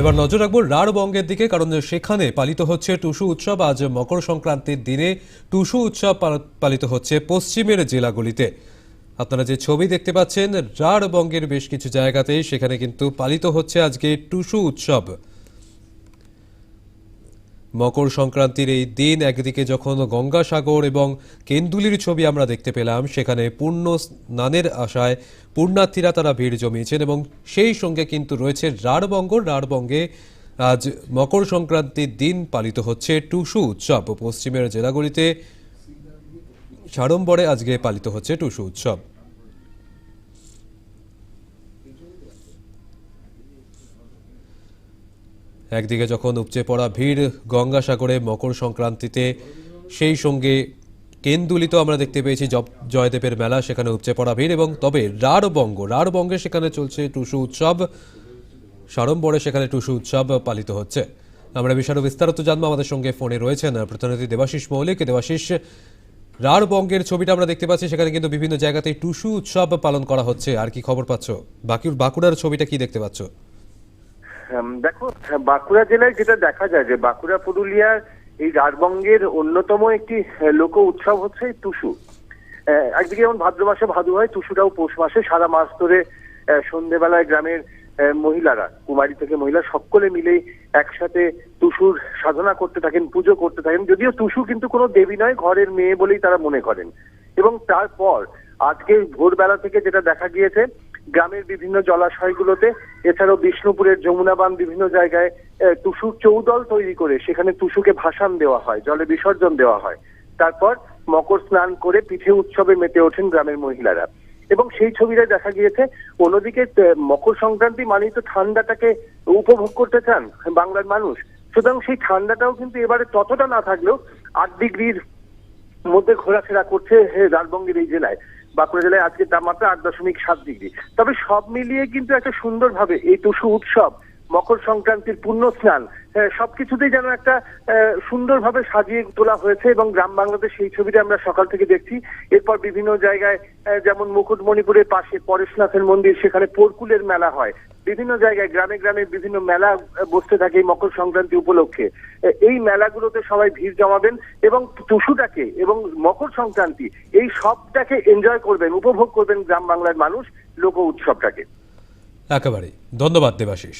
এবার নজর রাখব রাঢ়বঙ্গের দিকে, কারণ সেখানে পালিত হচ্ছে টুসু উৎসব। আজ মকর সংক্রান্তির দিনে টুসু উৎসব পালিত হচ্ছে পশ্চিমের জেলাগুলিতে। আপনারা যে ছবি দেখতে পাচ্ছেন রাঢ়বঙ্গের বেশ কিছু জায়গাতেই সেখানে কিন্তু পালিত হচ্ছে আজকে টুসু উৎসব। মকর সংক্রান্তির এই দিন একদিকে যখন গঙ্গাসাগর এবং কেন্দুলির ছবি আমরা দেখতে পেলাম, সেখানে পূর্ণ স্নানের আশায় পুণ্যার্থীরা তারা ভিড় জমিয়েছেন এবং সেই সঙ্গে কিন্তু রয়েছে রাঢ়বঙ্গ। রাঢ়বঙ্গে আজ মকর সংক্রান্তির দিন পালিত হচ্ছে। টুসু উৎসব, পশ্চিমের জেলাগুলিতে সাড়ম্বরে আজকে পালিত হচ্ছে টুসু উৎসব। একদিকে যখন উপচে পড়া ভিড় গঙ্গাসাগরে মকর সংক্রান্তিতে, সেই সঙ্গে কেন্দুলিত আমরা দেখতে পেয়েছি জয়দেবের মেলা, সেখানে উপচে পড়া ভিড় এবং তবে রাঢ়বঙ্গ রাঢ়বঙ্গে সেখানে চলছে টুসু উৎসব। সাড়ম্বরে সেখানে টুসু উৎসব পালিত হচ্ছে। আমরা বিষয়ে বিস্তারিত জানব, আমাদের সঙ্গে ফোনে রয়েছেন প্রতিনিধি দেবাশিস মৌলিক। দেবাশিস রাঢ়বঙ্গের ছবিটা আমরা দেখতে পাচ্ছি, সেখানে কিন্তু বিভিন্ন জায়গাতে টুসু উৎসব পালন করা হচ্ছে। আর কি খবর পাচ্ছ? বাকি বাঁকুড়ার ছবিটা কি দেখতে পাচ্ছ? দেখো বাঁকুড়া জেলায় যেটা দেখা যায় যে বাঁকুড়া পুরুলিয়ার এই রাজবঙ্গের অন্যতম একটি লোক উৎসব হচ্ছে টুসু। একদিকে যেমন ভাদ্র মাসে ভাদু হয়, টুসুটাও পৌষ মাসে, সারা মাস ধরে সন্ধেবেলায় গ্রামের মহিলারা, কুমারী থেকে মহিলা সকলে মিলেই একসাথে টুসুর সাধনা করতে থাকেন, পুজো করতে থাকেন। যদিও টুসু কিন্তু কোনো দেবী নয়, ঘরের মেয়ে বলেই তারা মনে করেন। এবং তারপর আজকে ভোরবেলা থেকে যেটা দেখা গিয়েছে গ্রামের বিভিন্ন জলাশয়গুলোতে, এছাড়াও বিষ্ণুপুরের যমুনাবান বিভিন্ন জায়গায় টুসুর চৌদল তৈরি করে সেখানে টুসুকে ভাসান দেওয়া হয়, জলে বিসর্জন দেওয়া হয়। তারপর মকর স্নান করে পিঠে উৎসবে মেতে ওঠেন গ্রামের মহিলারা। এবং সেই ছবিটা দেখা গিয়েছে, অন্যদিকে মকর সংক্রান্তি মানেই তো ঠান্ডাটাকে উপভোগ করতে চান বাংলার মানুষ। সুতরাং সেই ঠান্ডাটাও কিন্তু এবারে ততটা না থাকলেও আট ডিগ্রির মধ্যে ঘোরাফেরা করছে রাজবঙ্গের এই জেলায়। বাঁকুড়া জেলায় আজকে তাপমাত্রা আট দশমিক সাত ডিগ্রি। তবে সব মিলিয়ে কিন্তু একটা সুন্দরভাবে এই টুসু উৎসব মকর সংক্রান্তির পুণ্য স্নান সবকিছুতেই যেন একটা সুন্দরভাবে সাজিয়ে তোলা হয়েছে এবং গ্রাম বাংলাতে সেই ছবিটা আমরা সকাল থেকে দেখছি। এরপর বিভিন্ন জায়গায় যেমন মুকুটমণিপুরের পাশে পরেশনাথের মন্দির, সেখানে পরকুলের মেলা হয়। বিভিন্ন জায়গায়, গ্রামে গ্রামে বিভিন্ন মেলা বসতে থাকে এই মকর সংক্রান্তি উপলক্ষে। এই মেলাগুলোতে সবাই ভিড় জমাবেন এবং টুসুটাকে এবং মকর সংক্রান্তি, এই সবটাকে এনজয় করবেন, উপভোগ করবেন গ্রাম বাংলার মানুষ, লোক উৎসবটাকে। একেবারে ধন্যবাদ দেবাশিস।